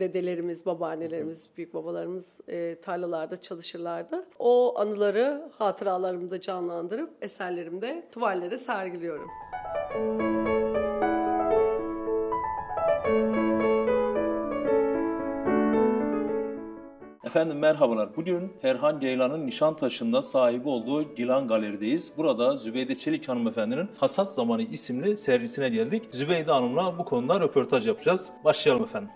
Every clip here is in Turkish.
Dedelerimiz, babaannelerimiz, büyük babalarımız e, tarlalarda çalışırlardı. O anıları hatıralarımda canlandırıp eserlerimde tuvallere sergiliyorum. Efendim merhabalar. Bugün Ferhan Geylan'ın Nişantaşı'nda sahibi olduğu Gilan Galeri'deyiz. Burada Zübeyde Çelik hanımefendinin Hasat Zamanı isimli sergisine geldik. Zübeyde Hanım'la bu konuda röportaj yapacağız. Başlayalım efendim.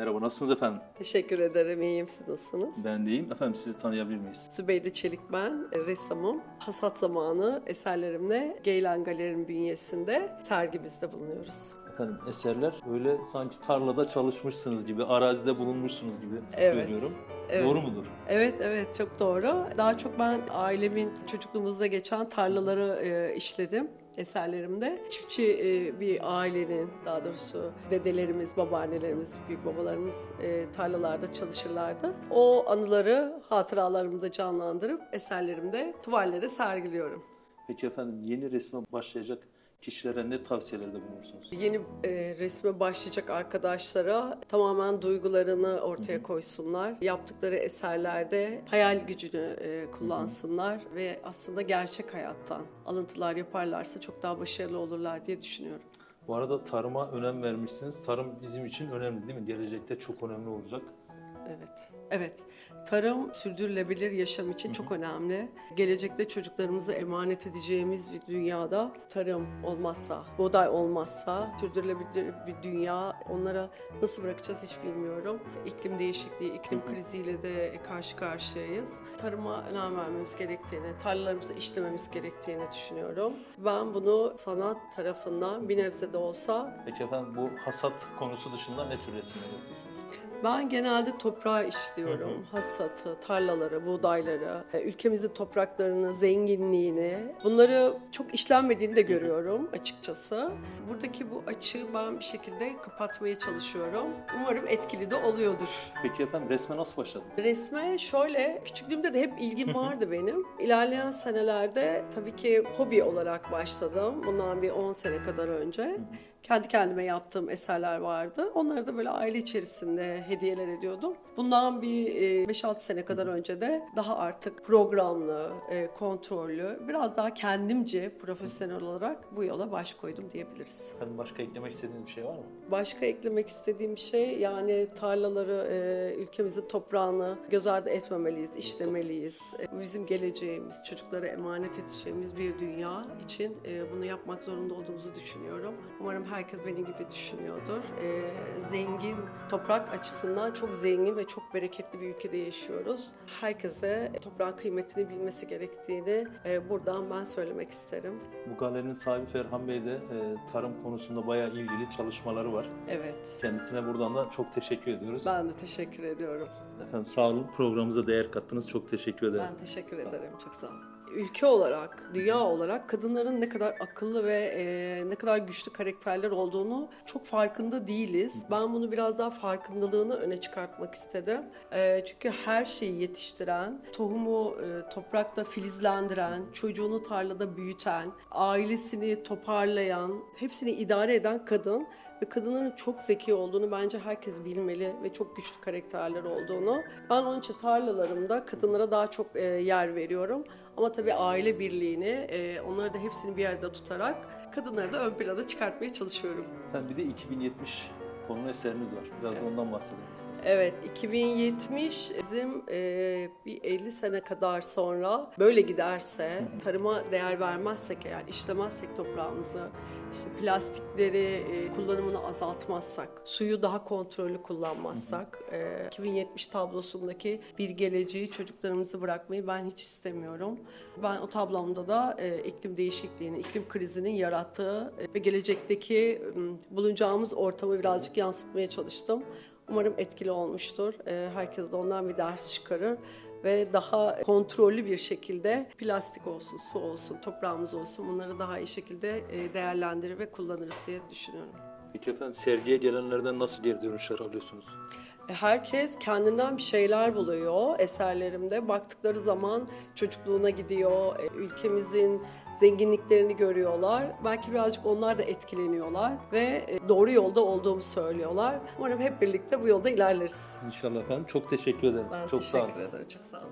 Merhaba, nasılsınız efendim? Teşekkür ederim. İyiyim. Siz nasılsınız? Ben deyim. Efendim sizi tanıyabilir miyiz? Zübeyde Çelik ben, e, ressamım. Hasat zamanı eserlerimle Geylan Galeri'nin bünyesinde sergimizde bulunuyoruz. Efendim eserler böyle sanki tarlada çalışmışsınız gibi, arazide bulunmuşsunuz gibi Evet. görüyorum. Evet. Doğru mudur? Evet, evet çok doğru. Daha çok ben ailemin çocukluğumuzda geçen tarlaları e, işledim eserlerimde. Çiftçi e, bir ailenin, daha doğrusu dedelerimiz, babaannelerimiz, büyük babalarımız e, tarlalarda çalışırlardı. O anıları hatıralarımda canlandırıp eserlerimde tuvallere sergiliyorum. Peki efendim yeni resme başlayacak kişilere ne tavsiyelerde bulunursunuz? Yeni e, resme başlayacak arkadaşlara tamamen duygularını ortaya koysunlar. Yaptıkları eserlerde hayal gücünü e, kullansınlar ve aslında gerçek hayattan alıntılar yaparlarsa çok daha başarılı olurlar diye düşünüyorum. Bu arada tarıma önem vermişsiniz. Tarım bizim için önemli değil mi? Gelecekte çok önemli olacak. Evet. Evet. Tarım sürdürülebilir yaşam için çok önemli. Gelecekte çocuklarımızı emanet edeceğimiz bir dünyada tarım olmazsa, buğday olmazsa sürdürülebilir bir dünya onlara nasıl bırakacağız hiç bilmiyorum. İklim değişikliği, iklim kriziyle de karşı karşıyayız. Tarıma önem vermemiz gerektiğini, tarlalarımızı işlememiz gerektiğini düşünüyorum. Ben bunu sanat tarafından bir nebze de olsa Peki efendim bu hasat konusu dışında ne tür resimler yapıyorsunuz? Ben genelde toprağı işliyorum. Hasatı, tarlaları, buğdayları, e, ülkemizin topraklarını, zenginliğini. Bunları çok işlenmediğini de görüyorum açıkçası. Buradaki bu açığı ben bir şekilde kapatmaya çalışıyorum. Umarım etkili de oluyordur. Peki efendim resme nasıl başladınız? Resme şöyle, küçüklüğümde de hep ilgim vardı benim. İlerleyen senelerde tabii ki hobi olarak başladım. Bundan bir 10 sene kadar önce. Kendi kendime yaptığım eserler vardı. Onları da böyle aile içerisinde hediyeler ediyordum. Bundan bir e, 5-6 sene kadar önce de daha artık programlı, e, kontrollü, biraz daha kendimce profesyonel olarak bu yola baş koydum diyebiliriz. Efendim başka eklemek istediğiniz bir şey var mı? Başka eklemek istediğim şey yani tarlaları, e, ülkemizin toprağını göz ardı etmemeliyiz, işlemeliyiz. E, bizim geleceğimiz, çocuklara emanet edeceğimiz bir dünya için e, bunu yapmak zorunda olduğumuzu düşünüyorum. Umarım herkes benim gibi düşünüyordur. E, zengin, toprak açısından çok zengin ve çok bereketli bir ülkede yaşıyoruz. Herkese toprağın kıymetini bilmesi gerektiğini e, buradan ben söylemek isterim. Bu galerinin sahibi Ferhan Bey de e, tarım konusunda bayağı ilgili çalışmaları var. Evet. Kendisine buradan da çok teşekkür ediyoruz. Ben de teşekkür ediyorum. Efendim sağ olun programımıza değer kattınız. Çok teşekkür ederim. Ben teşekkür ederim. Çok sağ olun. Ülke olarak, dünya olarak kadınların ne kadar akıllı ve e, ne kadar güçlü karakterler olduğunu çok farkında değiliz. Ben bunu biraz daha farkındalığını öne çıkartmak istedim. E, çünkü her şeyi yetiştiren, tohumu e, toprakta filizlendiren, çocuğunu tarlada büyüten, ailesini toparlayan, hepsini idare eden kadın ve kadınların çok zeki olduğunu bence herkes bilmeli ve çok güçlü karakterler olduğunu. Ben onun için tarlalarımda kadınlara daha çok e, yer veriyorum. Ama tabii aile birliğini, e, onları da hepsini bir yerde tutarak kadınları da ön plana çıkartmaya çalışıyorum. Efendim bir de 2070 konulu eseriniz var. Biraz da ondan bahsedelim isterseniz. Evet, 2070 bizim e, bir 50 sene kadar sonra böyle giderse, tarıma değer vermezsek eğer, işlemezsek toprağımızı, işte plastikleri e, kullanımını azaltmazsak, suyu daha kontrollü kullanmazsak, e, 2070 tablosundaki bir geleceği çocuklarımızı bırakmayı ben hiç istemiyorum. Ben o tablomda da e, iklim değişikliğinin, iklim krizinin yarattığı e, ve gelecekteki m, bulunacağımız ortamı birazcık yansıtmaya çalıştım. Umarım etkili olmuştur. Ee, Herkes de ondan bir ders çıkarır ve daha kontrollü bir şekilde plastik olsun, su olsun, toprağımız olsun bunları daha iyi şekilde e, değerlendirir ve kullanırız diye düşünüyorum. Peki efendim sergiye gelenlerden nasıl geri dönüşler alıyorsunuz? E, Herkes kendinden bir şeyler buluyor eserlerimde. Baktıkları zaman çocukluğuna gidiyor, e, ülkemizin zenginliklerini görüyorlar. Belki birazcık onlar da etkileniyorlar ve e, doğru yolda olduğumu söylüyorlar. Umarım hep birlikte bu yolda ilerleriz. İnşallah efendim. Çok teşekkür ederim. Ben Çok sağ olun. teşekkür ederim. Çok sağ olun.